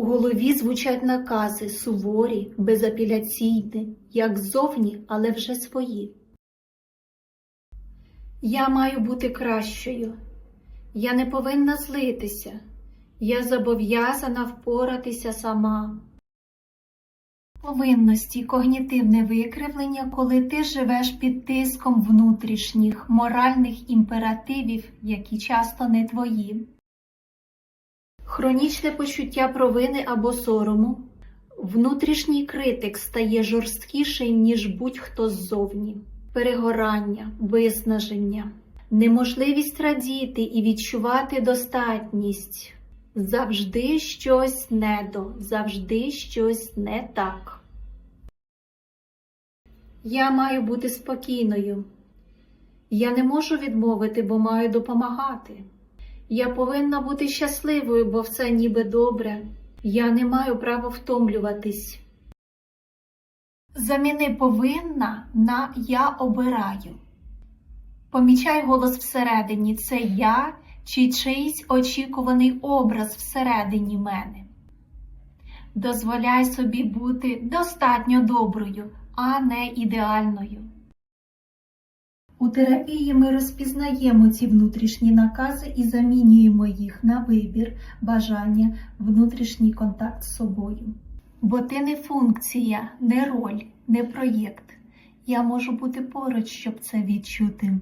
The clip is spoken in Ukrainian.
У голові звучать накази суворі, безапеляційні, як ззовні, але вже свої. Я маю бути кращою. Я не повинна злитися. Я зобов'язана впоратися сама. Повинності когнітивне викривлення, коли ти живеш під тиском внутрішніх моральних імперативів, які часто не твої. Хронічне почуття провини або сорому. Внутрішній критик стає жорсткіший, ніж будь-хто ззовні. Перегорання, виснаження, неможливість радіти і відчувати достатність. Завжди щось недо, завжди щось не так. Я маю бути спокійною. Я не можу відмовити, бо маю допомагати. Я повинна бути щасливою, бо все ніби добре. Я не маю права втомлюватись. Заміни повинна на я обираю. Помічай голос всередині це я чи чийсь очікуваний образ всередині мене. Дозволяй собі бути достатньо доброю, а не ідеальною. У терапії ми розпізнаємо ці внутрішні накази і замінюємо їх на вибір, бажання, внутрішній контакт з собою. Бо ти не функція, не роль, не проєкт. Я можу бути поруч, щоб це відчути.